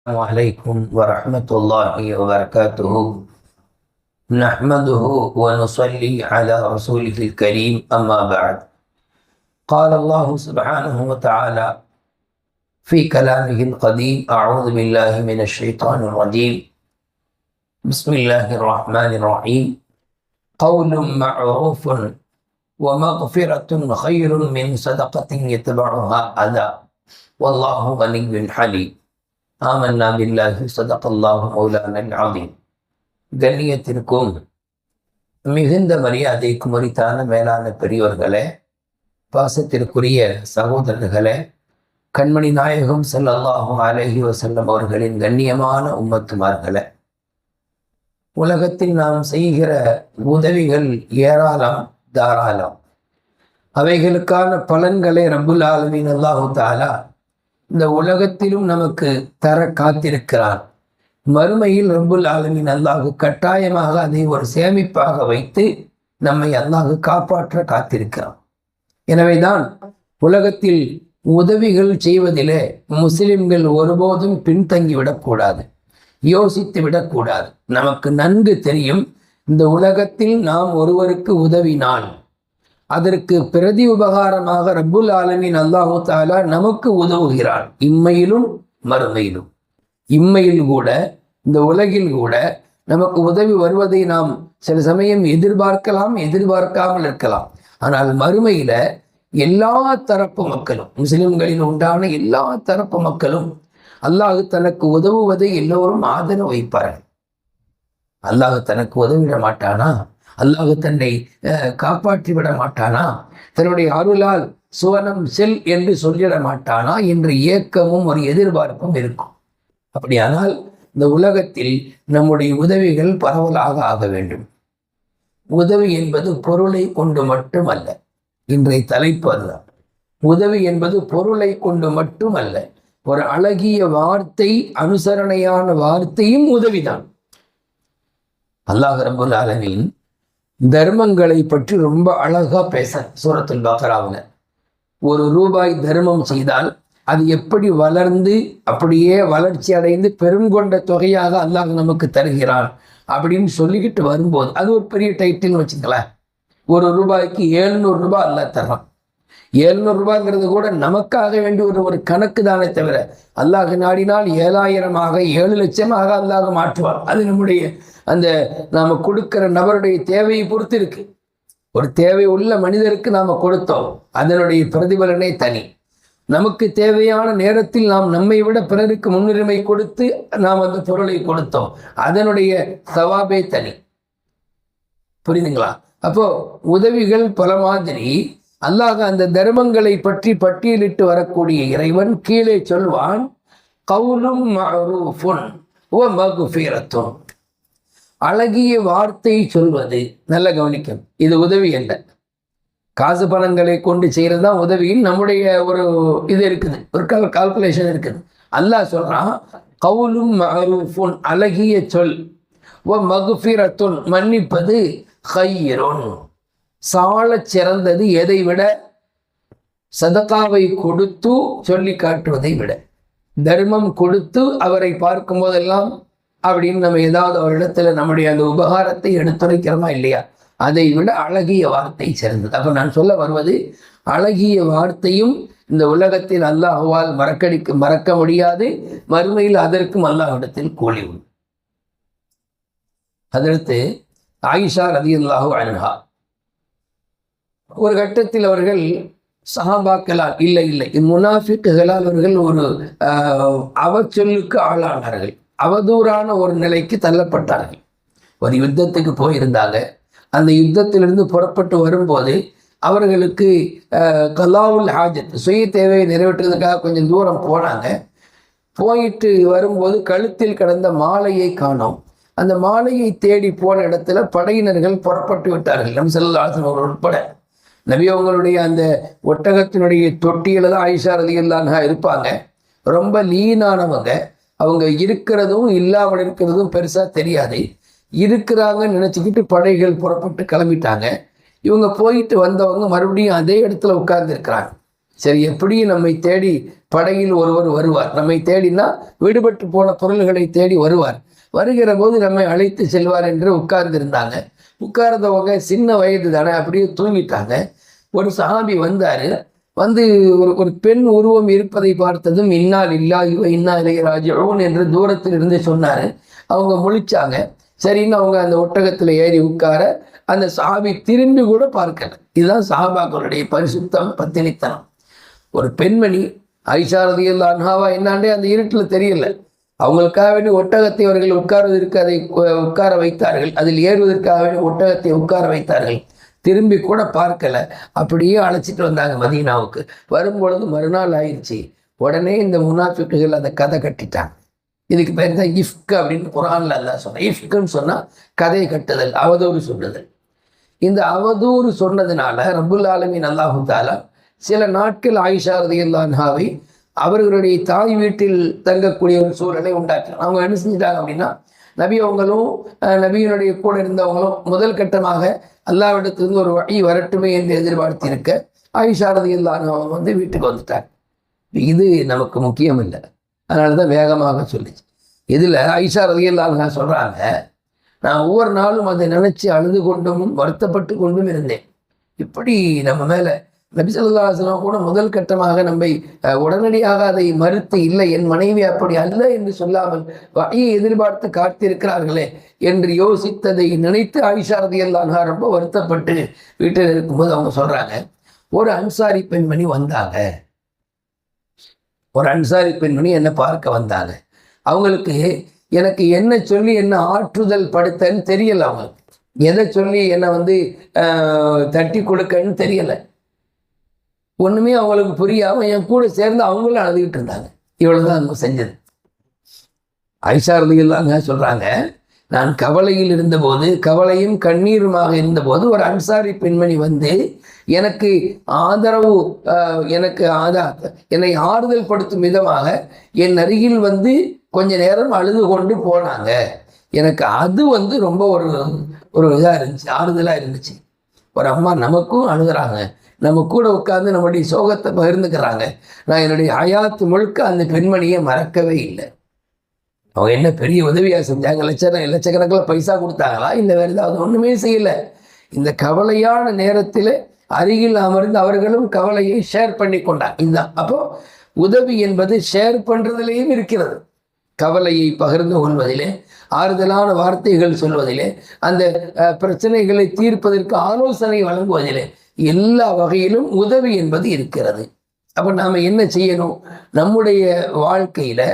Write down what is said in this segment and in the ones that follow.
السلام عليكم ورحمة الله وبركاته. نحمده ونصلي على رسوله الكريم أما بعد. قال الله سبحانه وتعالى في كلامه القديم أعوذ بالله من الشيطان الرجيم. بسم الله الرحمن الرحيم. قول معروف ومغفرة خير من صدقة يتبعها أذى. والله غني حليم. ஆமன்னா பில்லாஹி சதகல்லாஹு மௌலானன் ஆமீன் கண்ணியத்திற்கும் மிகுந்த மரியாதைக்கு உரித்தான மேலான பெரியவர்களே பாசத்திற்குரிய சகோதரர்களே கண்மணி நாயகம் சல்லல்லாஹு அலஹி வசல்லம் அவர்களின் கண்ணியமான உம்மத்துமார்களே உலகத்தில் நாம் செய்கிற உதவிகள் ஏராளம் தாராளம். அவைகளுக்கான பலன்களை ரபுல் ஆலமின் அல்லாஹு தாலா இந்த உலகத்திலும் நமக்கு தர காத்திருக்கிறார். மறுமையில் ரபுல் ஆலமின் அல்லாஹு கட்டாயமாக அதை ஒரு சேமிப்பாக வைத்து நம்மை அல்லாஹு காப்பாற்ற காத்திருக்கிறார். எனவேதான் உலகத்தில் உதவிகள் செய்வதிலே முஸ்லிம்கள் ஒருபோதும் பின்தங்கி விடக்கூடாது யோசித்து விடக்கூடாது. நமக்கு நன்கு தெரியும் இந்த உலகத்தில் நாம் ஒருவருக்கு உதவினால் அதற்கு பிரதி உபகாரமாக ரப்புல் ஆலமின் அல்லாஹு தாலா நமக்கு உதவுகிறான் இம்மையிலும் மறுமையிலும். இம்மையில் கூட இந்த உலகில் கூட நமக்கு உதவி வருவதை நாம் சில சமயம் எதிர்பார்க்கலாம் எதிர்பார்க்காமல் இருக்கலாம். ஆனால் மறுமையில எல்லா தரப்பு மக்களும் முஸ்லிம்களில் உண்டான எல்லா தரப்பு மக்களும் அல்லாஹு தனக்கு உதவுவதை எல்லோரும் ஆதரவு வைப்பார்கள். அல்லாஹு தனக்கு உதவிட மாட்டானா? அல்லாஹு தன்னை காப்பாற்றி விட மாட்டானா தன்னுடைய அருளால் சுவனம் செல் என்று சொல்லிட மாட்டானா என்ற இயக்கமும் ஒரு எதிர்பார்ப்பும் இருக்கும். அப்படியானால் இந்த உலகத்தில் நம்முடைய உதவிகள் பரவலாக ஆக வேண்டும். உதவி என்பது பொருளை கொண்டு மட்டுமல்ல இன்றைய தலைப்பு அதுதான். உதவி என்பது பொருளை கொண்டு மட்டுமல்ல ஒரு அழகிய வார்த்தை அனுசரணையான வார்த்தையும் உதவிதான். அல்லாஹ் ரபுல் ஆலமின் தர்மங்களை பற்றி ரொம்ப அழகாக பேச சூரத்துல் பக்ராவில் ஒரு ரூபாய் தர்மம் செய்தால் அது எப்படி வளர்ந்து அப்படியே வளர்ச்சி அடைந்து பெருங்கொண்ட தொகையாக அல்லாஹ் நமக்கு தருகிறான் அப்படின்னு சொல்லிக்கிட்டு வரும்போது அது ஒரு பெரிய டைட்டில்னு வச்சுக்கலாம் ஒரு ரூபாய்க்கு ஏழுநூறு ரூபாய் அல்ல தர்றான். ஏழுநூறு கூட நமக்காக வேண்டிய ஒரு ஒரு கணக்கு தானே தவிர அல்லாஹ் நாடினால் ஏழாயிரமாக ஏழு லட்சமாக அல்லாஹ் மாற்றுவார் அது நம்முடைய அந்த நாம் கொடுக்கிற நபருடைய தேவையை பொறுத்து இருக்கு. ஒரு தேவை உள்ள மனிதருக்கு நாம் கொடுத்தோம். அதனுடைய பிரதிபலனே தனி. நமக்கு தேவையான நேரத்தில் நாம் நம்மை விட பிறருக்கு முன்னுரிமை கொடுத்து நாம் அந்த பொருளை கொடுத்தோம். அதனுடைய சவாபே தனி. புரியுதுங்களா? அப்போ உதவிகள் பல மாதிரி. அல்லாஹ் அந்த தர்மங்களை பற்றி பட்டியலிட்டு வரக்கூடிய இறைவன் கீழே சொல்வான் கவுலும் ஓ மகுஃபீரத்தும் அழகிய வார்த்தை சொல்வது. நல்ல கவனிக்கும் இது உதவி அல்ல. காசு பணங்களை கொண்டு செய்கிறது தான் உதவியில் நம்முடைய ஒரு இது இருக்குது. ஒரு கால் கால்குலேஷன் இருக்குது. அல்லாஹ் சொல்கிறான் கவுலும் மகரூஃபுன் அழகிய சொல். ஓ மகுஃபிரத்துன் மன்னிப்பது ஹையரோன் சால சிறந்தது எதை விட சதக்காவை கொடுத்து சொல்லி காட்டுவதை விட. தர்மம் கொடுத்து அவரை பார்க்கும் போதெல்லாம் அப்படின்னு நம்ம ஏதாவது ஒரு இடத்துல நம்முடைய அந்த உபகாரத்தை எடுத்துரைக்கிறோமா இல்லையா? அதை விட அழகிய வார்த்தை சிறந்தது. அப்போ நான் சொல்ல வருவது அழகிய வார்த்தையும் இந்த உலகத்தில் அல்லாஹுவால் மறக்கடிக்க மறக்க முடியாது. மறுமையில் அதற்கும் அல்லாஹிடத்தில் கூலி உண்டு. அதற்கு ஆயிஷா ரதி அல்லாஹு அன்ஹா. ஒரு கட்டத்தில் அவர்கள் சஹாபாக்களால் இல்லை இல்லை. முனாஃபிக்குகளால் அவர்கள் ஒரு அவச்சொல்லுக்கு ஆளானார்கள். அவதூறான ஒரு நிலைக்கு தள்ளப்பட்டார்கள். ஒரு யுத்தத்துக்கு போயிருந்தாங்க. அந்த யுத்தத்திலிருந்து புறப்பட்டு வரும்போது அவர்களுக்கு கலாவுல் ஹாஜத் சுய தேவையை நிறைவேற்றுறதுக்காக கொஞ்சம் தூரம் போனாங்க. போயிட்டு வரும்போது கழுத்தில் கடந்த மாலையை காணோம். அந்த மாலையை தேடி போன இடத்துல படையினர்கள் புறப்பட்டு விட்டார்கள். நம் செல்லாசன் உட்பட. நபி அவங்களுடைய அந்த ஒட்டகத்தினுடைய தொட்டியில தான் ஆயிஷா அலி அல்லான்ஹா இருப்பாங்க. ரொம்ப லீனானவங்க. அவங்க இருக்கிறதும் இல்லாமல் இருக்கிறதும் பெருசாக தெரியாது. இருக்கிறாங்கன்னு நினச்சிக்கிட்டு படைகள் புறப்பட்டு கிளம்பிட்டாங்க. இவங்க போயிட்டு வந்தவங்க மறுபடியும் அதே இடத்துல உட்கார்ந்துருக்கிறாங்க சரி எப்படியும் நம்மை தேடி படகில் ஒருவர் வருவார்? நம்மை தேடினா விடுபட்டு போன பொருள்களை தேடி வருவார். வருகிற போது நம்மை அழைத்து செல்வார் என்று உட்கார்ந்திருந்தாங்க உட்கார்ந்தவங்க சின்ன வயது தானே அப்படியே தூங்கிட்டாங்க. ஒரு சஹாபி வந்தார். வந்து ஒரு ஒரு பெண் உருவம் இருப்பதை பார்த்ததும் இன்னால் இல்லா இவ இன்னா இளையராஜோன் என்று தூரத்தில் இருந்து சொன்னார். அவங்க முழிச்சாங்க. சரின்னு அவங்க அந்த ஒட்டகத்தில் ஏறி உட்கார அந்த சாபி திரும்பி கூட பார்க்கல. இதுதான் சாபாக்களுடைய பரிசுத்தம் பத்தினித்தனம். ஒரு பெண்மணி ஐஷாரதியில் அன்ஹாவா என்னாண்டே அந்த இருட்டில் தெரியல. அவங்களுக்காக வேண்டி ஒட்டகத்தை அவர்கள் உட்கார்வதற்கு அதை உட்கார வைத்தார்கள். அதில் ஏறுவதற்காக வேண்டி ஒட்டகத்தை உட்கார வைத்தார்கள். திரும்பி கூட பார்க்கல. அப்படியே அழைச்சிட்டு வந்தாங்க மதீனாவுக்கு. வரும்பொழுது மறுநாள் ஆயிடுச்சு. உடனே இந்த முனாஃபிக்குகள் அந்த கதை கட்டிட்டாங்க. இதுக்கு பேர் தான் இஃப்க் அப்படின்னு குரான்ல எல்லாம் சொன்னேன். இஃப்குன்னு சொன்னால் கதை கட்டுதல் அவதூறு சொன்னதல் இந்த அவதூறு சொன்னதுனால ரபுல் ஆலமின் அல்லாஹு தாலா சில நாட்கள் ஆயிஷா ரதியுல்லான்ஹாவை அவர்களுடைய தாய் வீட்டில் தங்கக்கூடிய ஒரு சூழலை உண்டாக்கினார். அவங்க என்ன செஞ்சிட்டாங்க அப்படின்னா நபி அவங்களும் நபியினுடைய கூட இருந்தவங்களும் முதல் கட்டமாக அல்லாவிடத்திலிருந்து ஒரு வழி வரட்டுமே என்று எதிர்பார்த்து இருக்க ஆயிஷா அவங்க வந்து வீட்டுக்கு வந்துட்டாங்க. இது நமக்கு முக்கியம் இல்லை. அதனால தான் வேகமாக சொல்லிச்சு. இதில் ஐஷா ரதியல்லான்ஹா சொல்கிறாங்க நான் ஒவ்வொரு நாளும் அதை நினச்சி அழுது கொண்டும் வருத்தப்பட்டு கொண்டும் இருந்தேன். இப்படி நம்ம மேலே நபிசல்லாஸ்லாம் கூட முதல் கட்டமாக நம்மை உடனடியாக அதை மறுத்து இல்லை என் மனைவி அப்படி அல்ல என்று சொல்லாமல் வகையை எதிர்பார்த்து காத்திருக்கிறார்களே என்று யோசித்ததை நினைத்து ஆயிஷா ரதியல்லான்ஹா ரொம்ப வருத்தப்பட்டு வீட்டில் இருக்கும்போது அவங்க சொல்கிறாங்க ஒரு அன்சாரி பெண்மணி வந்தாங்க. ஒரு அன்சாரி பெண்மணி என்னை பார்க்க வந்தாங்க. அவங்களுக்கு எனக்கு என்ன சொல்லி என்ன ஆற்றுதல் படுத்தன்னு தெரியலை அவங்களுக்கு. எதை சொல்லி என்னை வந்து தட்டி கொடுக்கன்னு தெரியலை. ஒன்றுமே அவங்களுக்கு புரியாமல் என் கூட சேர்ந்து அவங்களும் அழுதுகிட்டு இருந்தாங்க. இவ்வளோதான் அவங்க செஞ்சது. ஐஷா ரலிகளாங்க சொல்கிறாங்க நான் கவலையில் இருந்தபோது கவலையும் கண்ணீருமாக இருந்தபோது ஒரு அன்சாரி பெண்மணி வந்து எனக்கு ஆதரவு எனக்கு ஆதா என்னை ஆறுதல் படுத்தும் விதமாக என் அருகில் வந்து கொஞ்ச நேரம் அழுது கொண்டு போனாங்க. எனக்கு அது வந்து ரொம்ப ஒரு ஒரு இதாக இருந்துச்சு ஆறுதலாக இருந்துச்சு. ஒரு அம்மா நமக்கும் அழுகிறாங்க. நம்ம கூட உட்காந்து நம்முடைய சோகத்தை பகிர்ந்துக்கிறாங்க. நான் என்னுடைய அயாத்து முழுக்க அந்த பெண்மணியை மறக்கவே இல்லை. அவங்க என்ன பெரிய உதவியாக செஞ்சாங்க? லட்சம் லட்சக்கணக்கில் பைசா கொடுத்தாங்களா? இல்லை வேறு ஏதாவது ஒன்றுமே செய்யலை. இந்த கவலையான நேரத்தில் அருகில் அமர்ந்து அவர்களும் கவலையை ஷேர் பண்ணி கொண்டாங்க. இதுதான். அப்போ உதவி என்பது ஷேர் பண்ணுறதுலேயும் இருக்கிறது. கவலையை பகிர்ந்து கொள்வதிலே ஆறுதலான வார்த்தைகள் சொல்வதிலே அந்த பிரச்சனைகளை தீர்ப்பதற்கு ஆலோசனை வழங்குவதிலே எல்லா வகையிலும் உதவி என்பது இருக்கிறது. அப்போ நாம் என்ன செய்யணும்? நம்முடைய வாழ்க்கையில்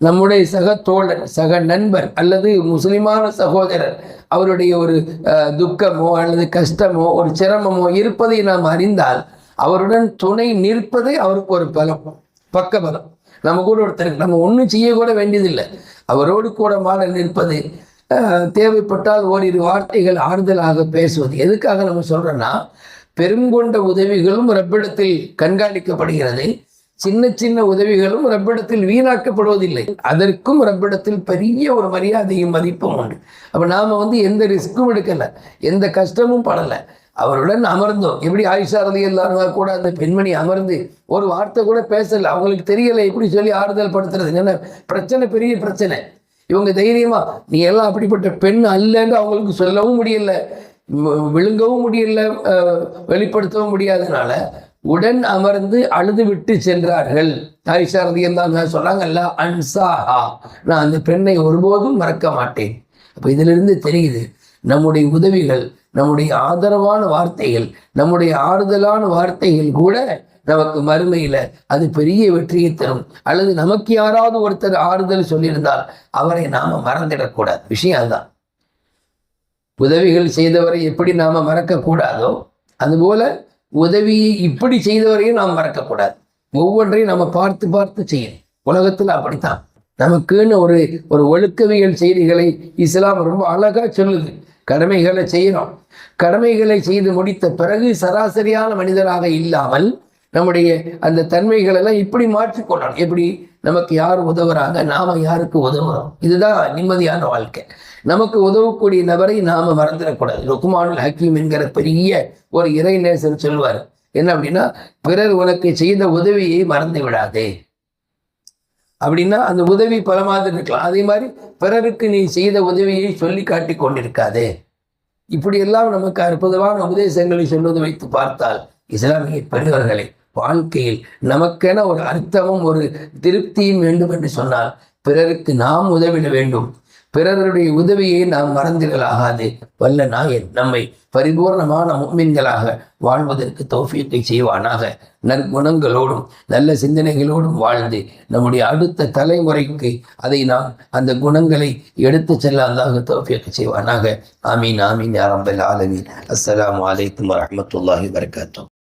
நம்முடைய சக தோழர் சக நண்பர் அல்லது முஸ்லிமான சகோதரர் அவருடைய ஒரு துக்கமோ அல்லது கஷ்டமோ ஒரு சிரமமோ இருப்பதை நாம் அறிந்தால் அவருடன் துணை நிற்பதே அவருக்கு ஒரு பலம் பக்க பலம். நம்ம கூட ஒருத்தருக்கு நம்ம ஒன்றும் செய்யக்கூட வேண்டியதில்லை. அவரோடு கூட மாட நிற்பது தேவைப்பட்டால் ஓரிரு வார்த்தைகள் ஆறுதலாக பேசுவது. எதுக்காக நம்ம சொல்கிறோன்னா பெருங்கொண்ட உதவிகளும் ரப்பிடத்தில் கண்காணிக்கப்படுகிறது. சின்ன சின்ன உதவிகளும் ரப்பிடத்தில் வீணாக்கப்படுவதில்லை. அதற்கும் ரப்பிடத்தில் பெரிய ஒரு மரியாதையும் மதிப்பும் உண்டு. அப்போ நாம் வந்து எந்த ரிஸ்க்கும் எடுக்கலை. எந்த கஷ்டமும் படலை. அவருடன் அமர்ந்தோம். எப்படி ஆயுஷாரதி எல்லாரும் கூட அந்த பெண்மணி அமர்ந்து ஒரு வார்த்தை கூட பேசலை. அவங்களுக்கு தெரியலை எப்படி சொல்லி ஆறுதல் படுத்துறது. என்ன பிரச்சனை பெரிய பிரச்சனை. இவங்க தைரியமா நீ எல்லாம் அப்படிப்பட்ட பெண் அல்லன்னு அவங்களுக்கு சொல்லவும் முடியல. விழுங்கவும் முடியல வெளிப்படுத்தவும் முடியாதனால உடன் அமர்ந்து அழுது விட்டு சென்றார்கள். தாய் ஆயிஷா ரதியந்தான் சொன்னாங்கல்ல அன்சாஹா. நான் அந்த பெண்ணை ஒருபோதும் மறக்க மாட்டேன். அப்போ இதிலிருந்து தெரியுது நம்முடைய உதவிகள் நம்முடைய ஆதரவான வார்த்தைகள் நம்முடைய ஆறுதலான வார்த்தைகள் கூட நமக்கு மறுமையில் அது பெரிய வெற்றியை தரும். அல்லது நமக்கு யாராவது ஒருத்தர் ஆறுதல் சொல்லியிருந்தால் அவரை நாம மறந்துடக்கூடாது. விஷயம் அதுதான். உதவிகள் செய்தவரை எப்படி நாம் மறக்கக்கூடாதோ அதுபோல உதவியை இப்படி செய்தவரையும் நாம் மறக்கக்கூடாது. ஒவ்வொன்றையும் நம்ம பார்த்து பார்த்து செய்யணும். உலகத்தில் அப்படித்தான். நமக்குன்னு ஒரு ஒரு ஒழுக்கவியல் செய்திகளை இஸ்லாம் ரொம்ப அழகாக சொல்லுது. கடமைகளை செய்யணும் கடமைகளை செய்து முடித்த பிறகு சராசரியான மனிதராக இல்லாமல் நம்முடைய அந்த தன்மைகள் எல்லாம் இப்படி மாற்றிக்கொள்ளணும். எப்படி? நமக்கு யார் உதவுறாங்க? நாம யாருக்கு உதவுறோம்? இதுதான் நிம்மதியான வாழ்க்கை. நமக்கு உதவக்கூடிய நபரை நாம மறந்துடக்கூடாது. ருக்குமானுல் ஹக்கீம் என்கிற பெரிய ஒரு இறை நேசர் சொல்வார் என்ன அப்படின்னா பிறர் உனக்கு செய்த உதவியை மறந்து விடாதே. அப்படின்னா அந்த உதவி பலமாக இருக்கலாம். அதே மாதிரி பிறருக்கு நீ செய்த உதவியை சொல்லி காட்டி கொண்டிருக்காதே. இப்படியெல்லாம் நமக்கு அற்புதமான உபதேசங்களை சொல்வது வைத்து பார்த்தால் இஸ்லாமிய பெரியவர்களை வாழ்க்கையில் நமக்கென ஒரு அர்த்தமும் ஒரு திருப்தியும் வேண்டும் என்று சொன்னால் பிறருக்கு நாம் உதவிட வேண்டும். பிறருடைய உதவியை நாம் மறந்திடலாகாது வல்ல நாயன் நம்மை பரிபூர்ணமான மும்மின்களாக வாழ்வதற்கு தௌஃபியத்தை செய்வானாக. நற்குணங்களோடும் நல்ல சிந்தனைகளோடும் வாழ்ந்து நம்முடைய அடுத்த தலைமுறைக்கு அதை நாம் அந்த குணங்களை எடுத்து செல்ல அல்லாஹ் தௌஃபியத்தை செய்வானாக. ஆமீன் ஆமீன் யாரம்பல் ஆலமீன். அஸ்லாம் வலைக்கம் வரமத்துல்லாஹி வரகாத்தோம்